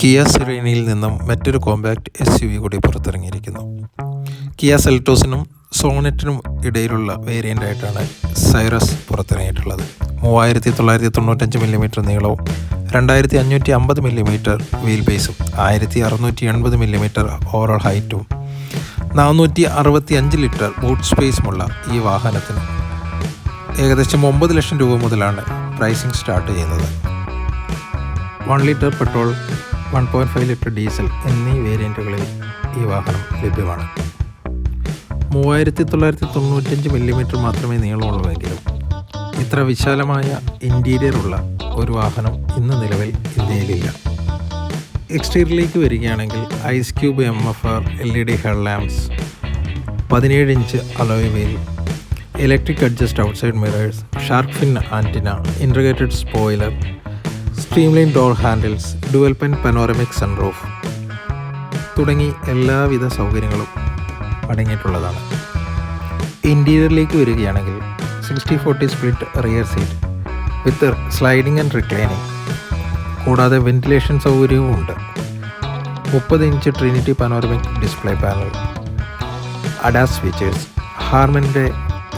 Kia സിറീനയിൽ നിന്നും മറ്റൊരു compact S U V കൂടി പുറത്തിറങ്ങിയിരിക്കുന്നു. കിയ സെൽറ്റോസിനും സോണറ്റിനും ഇടയിലുള്ള വേരിയന്റ് ആയിട്ടാണ് സൈറസ് പുറത്തിറങ്ങിയിട്ടുള്ളത്. മൂവായിരത്തി തൊള്ളായിരത്തി തൊണ്ണൂറ്റഞ്ച് മില്ലിമീറ്റർ നീളവും രണ്ടായിരത്തി അഞ്ഞൂറ്റി അമ്പത് മില്ലിമീറ്റർ വീൽ ബേസും ആയിരത്തി അറുന്നൂറ്റി എൺപത് മില്ലിമീറ്റർ ഓവറോൾ ഹൈറ്റും നാനൂറ്റി അറുപത്തി അഞ്ച് ലിറ്റർ ബൂട്ട് സ്പേസുമുള്ള ഈ വാഹനത്തിന് ഏകദേശം ഒമ്പത് ലക്ഷം രൂപ മുതലാണ് പ്രൈസിംഗ് സ്റ്റാർട്ട് ചെയ്യുന്നത്. One litre petrol one point five litre diesel എന്നീ വേരിയന്റുകളിൽ ഈ വാഹനം ലഭ്യമാണ്. മൂവായിരത്തി തൊള്ളായിരത്തി തൊണ്ണൂറ്റഞ്ച് മില്ലിമീറ്റർ മാത്രമേ നീളമുള്ളൂവെങ്കിലും ഇത്ര വിശാലമായ ഇന്റീരിയറുള്ള ഒരു വാഹനം ഇന്ന് നിലവിൽ ഇന്ത്യയിലില്ല. എക്സ്റ്റീരിയറിലേക്ക് വരികയാണെങ്കിൽ ice cube M F R L E D head lamps പതിനേഴ് inch alloy wheel electric adjust outside mirrors shark fin antenna integrated spoiler streamline door handles dual pane panoramic sunroof തുടങ്ങി എല്ലാവിധ സൗകര്യങ്ങളും അടങ്ങിയിട്ടുള്ളതാണ്. ഇന്റീരിയറിലേക്ക് വരികയാണെങ്കിൽ sixty forty split rear seat with sliding and reclining കൂടാതെ ventilation സൗകര്യവും ഉണ്ട്. മുപ്പത് inch trinity panoramic display panel ADAS features ഹാർമന്റെ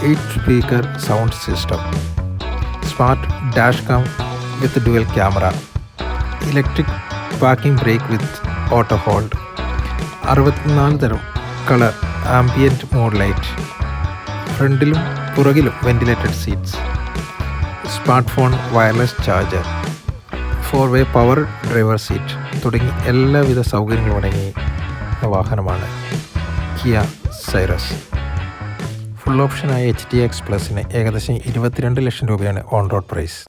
eight speaker sound system smart dash cam with dual camera. Electric parking brake with auto hold. അറുപത്തിനാല് തരം colour ambient mode light. ഫ്രണ്ടിലും പുറകിലും ventilated seats. Smart phone wireless charger. Four way power driver seat തുടങ്ങി എല്ലാവിധ സൗകര്യങ്ങളും അടങ്ങിയ വാഹനമാണ് Kia Syros. Full ഓപ്ഷനായ H T X പ്ലസിന് ഏകദേശം ഇരുപത്തിരണ്ട് ലക്ഷം രൂപയാണ് ഓൺ റോഡ് പ്രൈസ്.